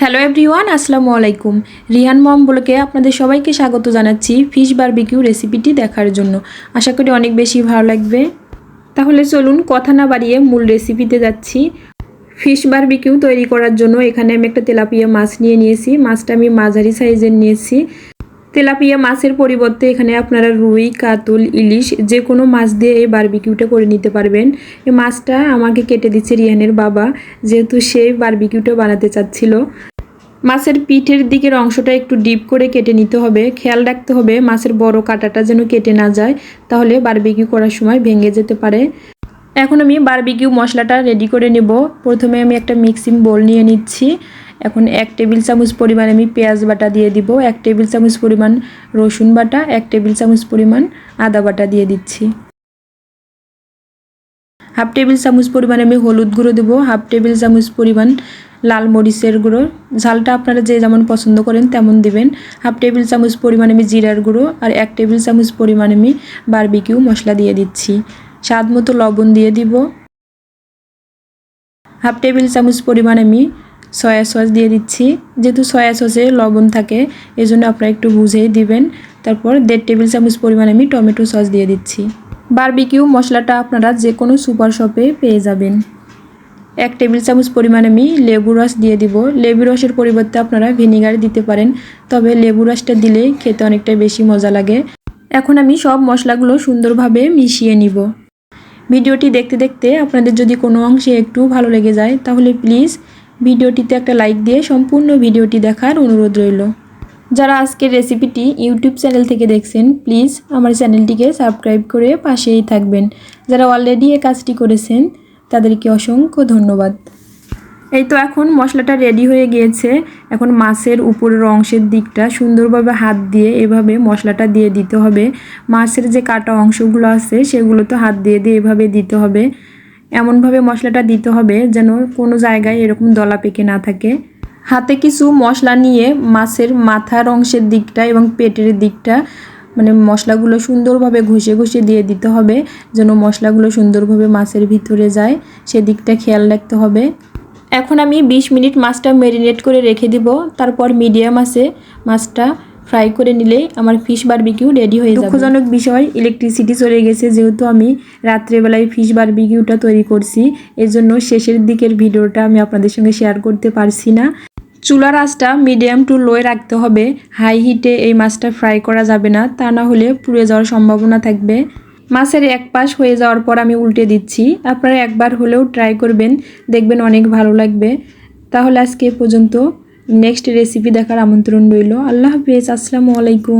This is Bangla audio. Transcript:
হ্যালো এভরিওয়ান আসসালামু আলাইকুম। রিহান মম বলকে আপনাদের সবাইকে স্বাগত জানাচ্ছি ফিশ বারবিকিউ রেসিপিটি দেখার জন্য। আশা করি অনেক বেশি ভালো লাগবে। তাহলে চলুন কথা না বাড়িয়ে মূল রেসিপিতে যাচ্ছি। ফিশ বারবিকিউ তৈরি করার জন্য এখানে আমি একটা তেলাপিয়া মাছ নিয়ে নিয়েছি। মাছটা আমি মাঝারি সাইজের নিয়েছি। তেলাপিয়া মাছের পরিবর্তে এখানে আপনারা রুই, কাতল, ইলিশ যে কোনো মাছ দিয়ে এই বারবিকিউটা করে নিতে পারবেন। এই মাছটা আমাকে কেটে দিচ্ছে রিহানের বাবা, যেহেতু সে বারবিকিউটা বানাতে চাচ্ছিল। মাছের পিঠের দিকের অংশটা একটু ডিপ করে কেটে নিতে হবে। খেয়াল রাখতে হবে মাছের বড় কাঁটাটা যেন কেটে না যায়, তাহলে বারবিকিউ করার সময় ভেঙে যেতে পারে। এখন আমি বারবিকিউ মশলাটা রেডি করে নেব। প্রথমে আমি একটা মিক্সিং বোল নিয়ে নিচ্ছি। এখন এক টেবিল চামচ পরিমাণ আমি পেঁয়াজ বাটা দিয়ে দিব, এক টেবিল চামচ পরিমাণ রসুন বাটা, এক টেবিল চামচ পরিমাণ আদা বাটা দিয়ে দিচ্ছি। হাফ টেবিল চামচ পরিমাণ আমি হলুদ গুঁড়ো দেবো, হাফ টেবিল চামচ পরিমাণ লাল মরিচের গুঁড়ো। ঝালটা আপনারা যে যেমন পছন্দ করেন তেমন দিবেন। হাফ টেবিল চামচ পরিমাণ আমি জিরার গুঁড়ো আর এক টেবিল চামচ পরিমাণ আমি বারবিকিউ মশলা দিয়ে দিচ্ছি। স্বাদ মতো লবণ দিয়ে দিব। হাফ টেবিল চামচ পরিমাণ আমি সয়া সস দিয়ে দিচ্ছি। যেহেতু সয়া সসে লবণ থাকে এই জন্য আপনারা একটু বুঝেই দিবেন। তারপর দেড় টেবিল চামচ পরিমাণ আমি টমেটো সস দিয়ে দিচ্ছি। বারবিকিউ মশলাটা আপনারা যে কোনো সুপার শপে পেয়ে যাবেন। এক টেবিল চামচ পরিমাণ আমি লেবু রস দিয়ে দিব। লেবু রসের পরিবর্তে আপনারা ভিনিগার দিতে পারেন, তবে লেবু রসটা দিলে খেতে অনেকটা বেশি মজা লাগে। এখন আমি সব মশলাগুলো সুন্দরভাবে মিশিয়ে নিব। ভিডিওটি দেখতে দেখতে আপনাদের যদি কোনো অংশে একটু ভালো লেগে যায়, তাহলে প্লিজ ভিডিওটিতে একটা লাইক দিয়ে সম্পূর্ণ ভিডিওটি দেখার অনুরোধ রইল। যারা আজকের রেসিপিটি ইউটিউব চ্যানেল থেকে দেখছেন, প্লিজ আমার চ্যানেলটিকে সাবস্ক্রাইব করে পাশেই থাকবেন। যারা অলরেডি এ কাজটি করেছেন, তাদেরকে অসংখ্য ধন্যবাদ। এই তো এখন মশলাটা রেডি হয়ে গিয়েছে। এখন মাছের উপরের অংশের দিকটা সুন্দরভাবে হাত দিয়ে এভাবে মশলাটা দিয়ে দিতে হবে। মাছের যে কাটা অংশগুলো আছে, সেগুলো তো হাত দিয়ে দিয়ে এভাবে দিতে হবে। এমনভাবে মশলাটা দিতে হবে যেন কোনো জায়গায় এরকম দলা পেকে না থাকে। হাতে কিছু মশলা নিয়ে মাছের মাথার অংশের দিকটা এবং পেটের দিকটা মানে মশলাগুলো সুন্দরভাবে ঘষে ঘষে দিয়ে দিতে হবে যেন মশলাগুলো সুন্দরভাবে মাছের ভিতরে যায়। সেদিকটা খেয়াল রাখতে হবে। এখন আমি 20 মিনিট মাছটা ম্যারিনেট করে রেখে দিব। তারপর মিডিয়াম আছে। মাছটা ফ্রাই করে নিলেই আমার ফিশ বারবিকিউ রেডি হয়ে যাবে। দুঃখজনক বিষয় ইলেকট্রিসিটি চলে গেছে, যেহেতু আমি রাত্রেবেলায় ফিশ বারবিকিউটা তৈরি করছি, এজন্য শেষের দিকের ভিডিওটা আমি আপনাদের সঙ্গে শেয়ার করতে পারছি না। চুলার আঁচটা মিডিয়াম টু লোয়ে রাখতে হবে। হাই হিটে এই মাছটা ফ্রাই করা যাবে না, তা না হলে পুড়ে যাওয়ার সম্ভাবনা থাকবে। মাছের এক পাশ হয়ে যাওয়ার পর আমি উল্টে দিচ্ছি। আপনারা একবার হলেও ট্রাই করবেন, দেখবেন অনেক ভালো লাগবে। তাহলে আজকে পর্যন্ত। নেক্সট রেসিপি দেখার আমন্ত্রণ রইল। আল্লাহ হাফিজ আসসালামু আলাইকুম।